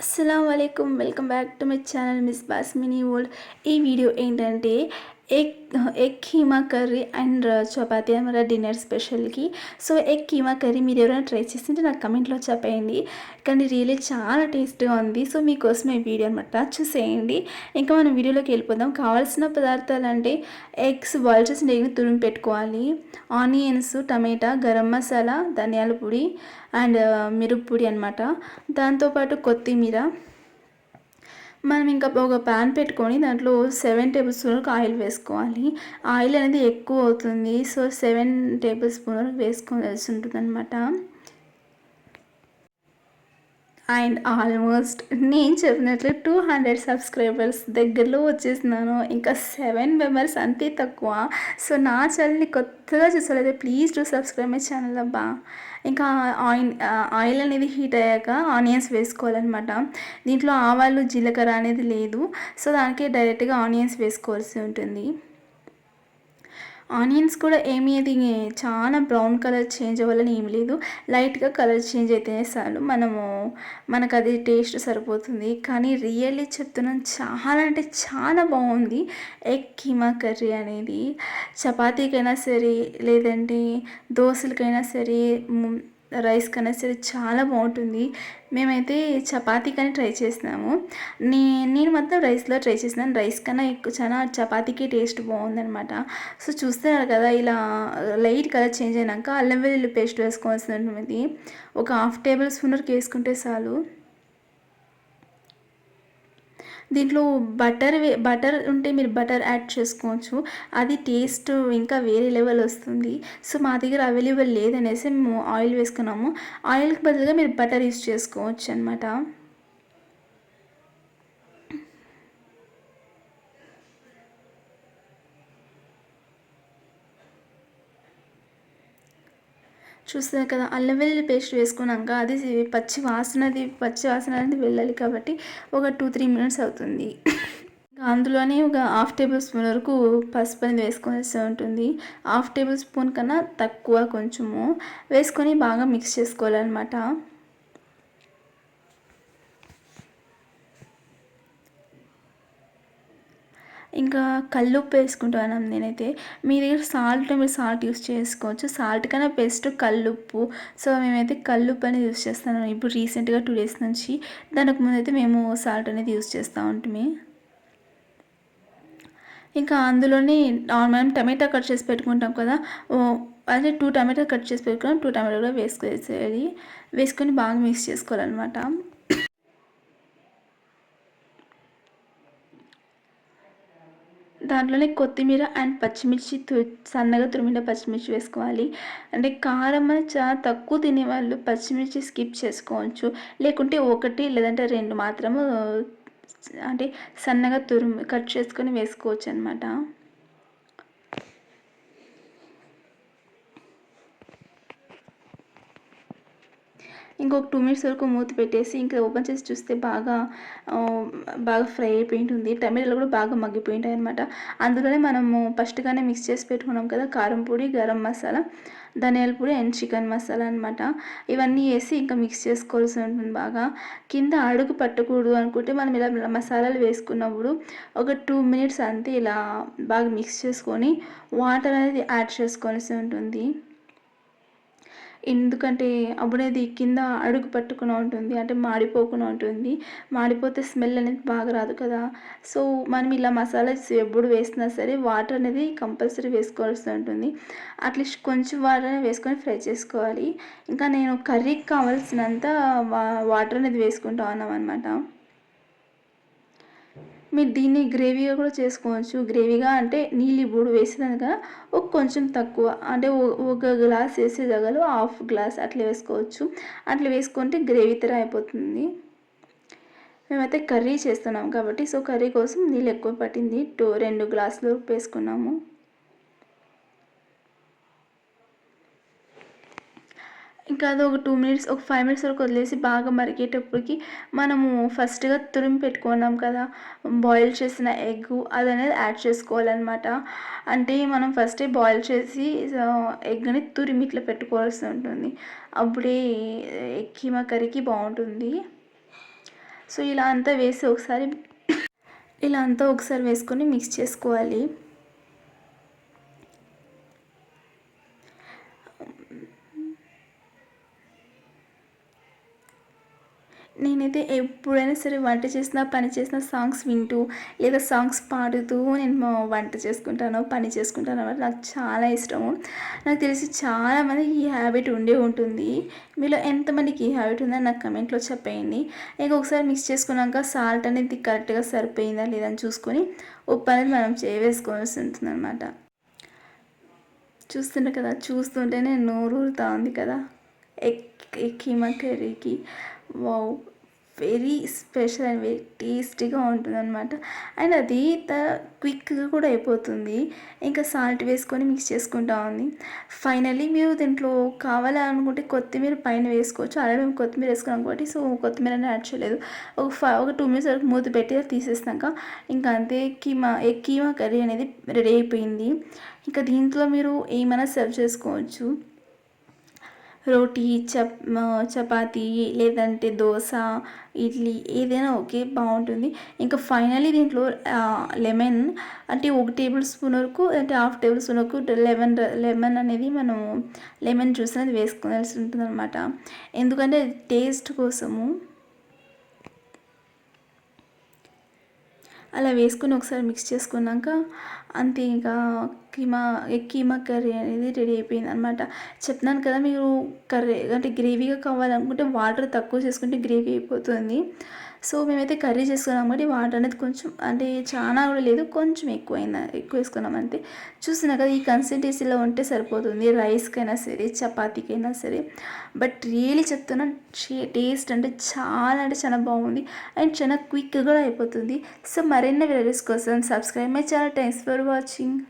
అస్సలం అయికం welcome back to my channel miss బాస్మినీ world ఈ వీడియో ఏంటంటే egg egg keema curry and chapati అనమాట డిన్నర్ స్పెషల్కి సో ఎగ్ కీమా కర్రీ మీరు ఎవరైనా ట్రై చేసింటే నాకు కమెంట్లో చెప్పేయండి. కానీ రియలీ చాలా టేస్ట్గా ఉంది. సో మీకోసం ఈ వీడియో అనమాట చూసేయండి. ఇంకా మనం వీడియోలోకి వెళ్ళిపోదాం. కావాల్సిన పదార్థాలు అంటే ఎగ్స్ బాయిల్ చేసిన ఎగ్ని తురిమి పెట్టుకోవాలి. ఆనియన్స్ టమాటా గరం మసాలా ధనియాల పొడి అండ్ uh, మిరప్పొడి అనమాట దాంతోపాటు కొత్తిమీర మనం ఇంకా ఒక ప్యాన్ పెట్టుకొని దాంట్లో సెవెన్ టేబుల్ స్పూన్ వరకు ఆయిల్ వేసుకోవాలి. ఆయిల్ అనేది ఎక్కువ అవుతుంది. సో సెవెన్ టేబుల్ స్పూన్ వరకు వేసుకోవాల్సి ఉంటుంది అనమాట అండ్ ఆల్మోస్ట్ నేను చెప్పినట్లు టూ హండ్రెడ్ సబ్స్క్రైబర్స్ దగ్గరలో వచ్చేసినాను. ఇంకా సెవెన్ మెంబర్స్ అంతే తక్కువ. సో నా ఛానల్ని కొత్తగా చూసలేదు please do subscribe my channel అబ్బా. ఇంకా ఆయిల్ ఆయిల్ అనేది హీట్ అయ్యాక ఆనియన్స్ వేసుకోవాలన్నమాట. దీంట్లో ఆవాలు జీలకర్ర అనేది లేదు. సో దానికి డైరెక్ట్గా ఆనియన్స్ వేసుకోవాల్సి ఉంటుంది. ఆనియన్స్ కూడా ఏమీ అది చాలా బ్రౌన్ కలర్ చేంజ్ అవ్వాలని ఏమి లేదు. లైట్గా కలర్ చేంజ్ అయితేనే చాలు. మనము మనకు అది టేస్ట్ సరిపోతుంది. కానీ రియల్లీ చెప్తున్నాను చాలా అంటే చాలా బాగుంది. ఎగ్ కీమా కర్రీ అనేది. చపాతీకైనా సరే లేదంటే దోశలకైనా సరే రైస్ కన్నా సరే చాలా బాగుంటుంది. మేమైతే చపాతీ కానీ ట్రై చేసినాము. నే నేను మాత్రం రైస్లో ట్రై చేసినాను. రైస్ కన్నా ఎక్కువ చాలా చపాతీకి టేస్ట్ బాగుందనమాట సో చూస్తున్నారు కదా ఇలా లైట్ కలర్ చేంజ్ అయినాక అల్లం వెల్లుల్లి పేస్ట్ వేసుకోవాల్సి ఉంటుంది ఒక హాఫ్ టేబుల్ స్పూన్ వరకు వేసుకుంటే చాలు. దీంట్లో బటర్ బటర్ ఉంటే మీరు బటర్ యాడ్ చేసుకోవచ్చు. అది టేస్ట్ ఇంకా వేరే లెవెల్ వస్తుంది. సో మా దగ్గర అవైలబుల్ లేదనేసి మేము ఆయిల్ వేసుకున్నాము. ఆయిల్కి బదులుగా మీరు బటర్ యూస్ చేసుకోవచ్చు అనమాట చూస్తారు కదా అల్లం వెల్లుల్లి పేస్ట్ వేసుకున్నాక అది పచ్చి వాసనది పచ్చి వాసన అనేది వెళ్ళాలి కాబట్టి ఒక టూ త్రీ మినిట్స్ అవుతుంది. అందులోనే ఒక హాఫ్ టేబుల్ స్పూన్ వరకు పసుపు అనేది వేసుకోవాల్సి ఉంటుంది. హాఫ్ టేబుల్ స్పూన్ కన్నా తక్కువ కొంచెము వేసుకొని బాగా మిక్స్ చేసుకోవాలన్నమాట. ఇంకా కల్లుప్పు వేసుకుంటాను నేనైతే. మీ దగ్గర సాల్ట్ మీరు సాల్ట్ యూస్ చేసుకోవచ్చు. సాల్ట్ కన్నా బెస్ట్ కల్లుప్పు. సో మేమైతే కల్లుప్పు అనేది యూస్ చేస్తాను ఇప్పుడు రీసెంట్గా టూ డేస్ నుంచి. దానికి ముందైతే మేము సాల్ట్ అనేది యూస్ చేస్తూ ఉంటుంది ఇంకా అందులోనే మనం టమాటా కట్ చేసి పెట్టుకుంటాం కదా. అదే టూ టమాటా కట్ చేసి పెట్టుకున్నాం. టూ టమాటా కూడా వేసుకునేది వేసుకొని బాగా మిక్స్ చేసుకోవాలన్నమాట. దాంట్లోనే కొత్తిమీర అండ్ పచ్చిమిర్చి సన్నగా తురిమిన పచ్చిమిర్చి వేసుకోవాలి. అంటే కారం అని చాలా తక్కువ తినేవాళ్ళు పచ్చిమిర్చి స్కిప్ చేసుకోవచ్చు. లేకుంటే ఒకటి లేదంటే రెండు మాత్రము అంటే సన్నగా తురుము కట్ చేసుకొని వేసుకోవచ్చు అనమాట ఇంకొక టూ మినిట్స్ వరకు మూత పెట్టేసి ఇంకా ఓపెన్ చేసి చూస్తే బాగా బాగా ఫ్రై అయిపోయి ఉంటుంది టమాటాలు కూడా బాగా మగ్గిపోయి ఉంటాయి అనమాట అందులోనే మనము ఫస్ట్గానే మిక్స్ చేసి పెట్టుకున్నాం కదా కారం పొడి గరం మసాలా ధనియాల పొడి అండ్ చికెన్ మసాలా అనమాట ఇవన్నీ వేసి ఇంకా మిక్స్ చేసుకోవాల్సి ఉంటుంది బాగా. కింద అడుగు పట్టకూడదు అనుకుంటే మనం ఇలా మసాలాలు వేసుకున్నప్పుడు ఒక టూ మినిట్స్ అంతే ఇలా బాగా మిక్స్ చేసుకొని వాటర్ అనేది యాడ్ చేసుకోవాల్సి ఉంటుంది. ఎందుకంటే అప్పుడేది కింద అడుగు పట్టుకుని ఉంటుంది అంటే మాడిపోకుండా ఉంటుంది. మాడిపోతే స్మెల్ అనేది బాగా రాదు కదా. సో మనం ఇలా మసాలాస్ ఎప్పుడు వేసినా సరే వాటర్ అనేది కంపల్సరీ వేసుకోవాల్సి ఉంటుంది. అట్లీస్ట్ కొంచెం వాటర్ వేసుకొని ఫ్రై చేసుకోవాలి. ఇంకా నేను కర్రీకి కావాల్సినంత వాటర్ అనేది వేసుకుంటా ఉన్నాం అనమాట మీరు దీన్ని గ్రేవీగా కూడా చేసుకోవచ్చు. గ్రేవీగా అంటే నీళ్ళు బూడు వేసేదాన్ని కదా ఒక కొంచెం తక్కువ అంటే ఒక గ్లాస్ వేసే జగలు హాఫ్ గ్లాస్ అట్లా వేసుకోవచ్చు. అట్లా వేసుకుంటే గ్రేవీ తర అయిపోతుంది. మేమైతే కర్రీ చేస్తున్నాం కాబట్టి సో కర్రీ కోసం నీళ్ళు ఎక్కువ పట్టింది. టూ రెండు గ్లాసులు వేసుకున్నాము. ఇంకా అది ఒక టూ మినిట్స్ ఒక ఫైవ్ మినిట్స్ వరకు వదిలేసి బాగా మరిగేటప్పటికి మనము ఫస్ట్గా తురిమి పెట్టుకున్నాం కదా. బాయిల్ చేసిన ఎగ్ అది అనేది యాడ్ చేసుకోవాలన్నమాట. అంటే మనం ఫస్టే బాయిల్ చేసి ఎగ్ని తురిమి ఇట్లా పెట్టుకోవాల్సి ఉంటుంది. అప్పుడే కీమా కర్రీకి బాగుంటుంది. సో ఇలా అంతా వేసి ఒకసారి ఇలా అంతా ఒకసారి వేసుకొని మిక్స్ చేసుకోవాలి. నేనైతే ఎప్పుడైనా సరే వంట చేసినా పని చేసినా సాంగ్స్ వింటూ లేదా సాంగ్స్ పాడుతూ నేను వంట చేసుకుంటాను పని చేసుకుంటాను అన్నమాట. నాకు చాలా ఇష్టము. నాకు తెలిసి చాలామంది ఈ హ్యాబిట్ ఉండే ఉంటుంది. మీలో ఎంతమందికి ఈ హ్యాబిట్ ఉందని నాకు కమెంట్లో చెప్పేయండి. ఇంకొకసారి ఒకసారి మిక్స్ చేసుకున్నాక సాల్ట్ అనేది కరెక్ట్గా సరిపోయిందా లేదని చూసుకొని ఉప్పు అనేది మనం చేవేసుకోవాల్సి ఉంటుంది అనమాట చూస్తుంటే కదా చూస్తుంటేనే నోరు ఊరుతా ఉంది కదా. ఎక్కి కీమా కర్రీకి wow. Very special and very టేస్టీగా ఉంటుంది అనమాట అండ్ అది త క్విక్గా కూడా అయిపోతుంది. ఇంకా సాల్ట్ వేసుకొని మిక్స్ చేసుకుంటా ఉంది. ఫైనలీ మీరు దీంట్లో కావాలనుకుంటే కొత్తిమీర పైన వేసుకోవచ్చు. అలాగే మేము కొత్తిమీర వేసుకున్నాం కాబట్టి సో కొత్తిమీర యాడ్ చేయలేదు. ఒక ఫైవ్ ఒక టూ మినిట్స్ వరకు మూత పెట్టి తీసేసినాక ఇంకా అంతే కీమా ఏ కీమా కర్రీ అనేది రెడీ అయిపోయింది. ఇంకా దీంట్లో మీరు ఏమైనా సర్వ్ చేసుకోవచ్చు. రోటీ చప్ చపాతీ లేదంటే దోశ ఇడ్లీ ఏదైనా ఓకే బాగుంటుంది. ఇంకా ఫైనలీ దీంట్లో లెమన్ అంటే ఒక టేబుల్ స్పూన్ వరకు అంటే హాఫ్ టేబుల్ స్పూన్ వరకు లెమన్ లెమన్ అనేది మనం లెమన్ జ్యూస్ అనేది వేసుకోవాల్సి ఉంటుంది అనమాట ఎందుకంటే టేస్ట్ కోసము అలా వేసుకుని ఒకసారి మిక్స్ చేసుకున్నాక అంతే ఇంకా కీమా కీమా కర్రీ అనేది రెడీ అయిపోయింది అనమాట చెప్తున్నాను కదా మీరు కర్రీ అంటే గ్రేవీగా కావాలనుకుంటే వాటర్ తక్కువ చేసుకుంటే గ్రేవీ అయిపోతుంది. సో మేమైతే కర్రీ చేసుకున్నాం కాబట్టి వాటర్ అనేది కొంచెం అంటే చాలా కూడా లేదు కొంచెం ఎక్కువైంది ఎక్కువ వేసుకున్నాం అంతే. చూస్తున్నా కదా ఈ కన్సిస్టెన్సీలో ఉంటే సరిపోతుంది రైస్కైనా సరే చపాతీకైనా సరే. బట్ రియలీ చెప్తున్నా టేస్ట్ అంటే చాలా అంటే చాలా బాగుంది. అండ్ చాలా క్విక్ కూడా అయిపోతుంది. సో మరిన్ని వీడియోస్ కోసం subscribe my channel. Thanks for watching